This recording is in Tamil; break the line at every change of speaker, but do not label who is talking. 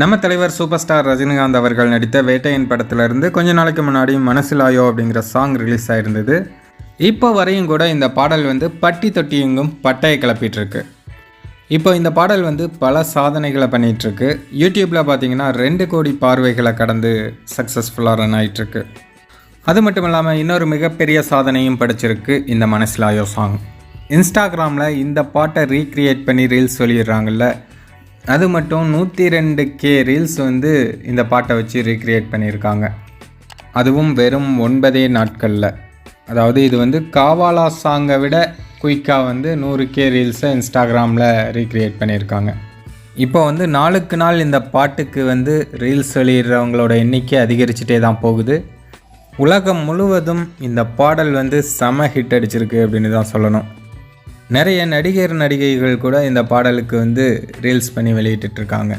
நம்ம தலைவர் சூப்பர் ஸ்டார் ரஜினிகாந்த் அவர்கள் நடித்த வேட்டையன் படத்திலிருந்து கொஞ்ச நாளைக்கு முன்னாடி மனசிலாயோ அப்படிங்கிற சாங் ரிலீஸ் ஆயிருந்தது. இப்போ வரையும் கூட இந்த பாடல் வந்து பட்டி தொட்டியெங்கும் பட்டையை கிளப்பிட்டுருக்கு. இப்போ இந்த பாடல் வந்து பல சாதனைகளை பண்ணிகிட்ருக்கு யூடியூப்பில் பார்த்தீங்கன்னா ரெண்டு கோடி பார்வைகளை கடந்து சக்ஸஸ்ஃபுல்லாக ரன் ஆயிட்டிருக்கு. அது மட்டும் இல்லாமல் இன்னொரு மிகப்பெரிய சாதனையும் படிச்சிருக்கு இந்த மனசிலாயோ சாங் இன்ஸ்டாகிராமில் இந்த பாட்டை ரீக்ரியேட் பண்ணி ரீல்ஸ் சொல்லிடுறாங்கல்ல அது மட்டும் நூற்றி ரெண்டு கே ரீல்ஸ் வந்து இந்த பாட்டை வச்சு ரீக்ரியேட் பண்ணியிருக்காங்க. அதுவும் வெறும் ஒன்பதே நாட்களில். அதாவது இது வந்து காவாலா சாங்கை விட குயிக்காக வந்து நூறு கே ரீல்ஸை இன்ஸ்டாகிராமில் ரீக்ரியேட் பண்ணியிருக்காங்க. இப்போ வந்து நாளுக்கு நாள் இந்த பாட்டுக்கு வந்து ரீல்ஸ் வெளியிடுறவங்களோட எண்ணிக்கை அதிகரிச்சுட்டே தான் போகுது. உலகம் முழுவதும் இந்த பாடல் வந்து செம ஹிட் அடிச்சிருக்கு அப்படின்னு தான் சொல்லணும். நிறைய நடிகர் நடிகைகள் கூட இந்த பாடலுக்கு வந்து ரீல்ஸ் பண்ணி வெளியிட்டுட்ருக்காங்க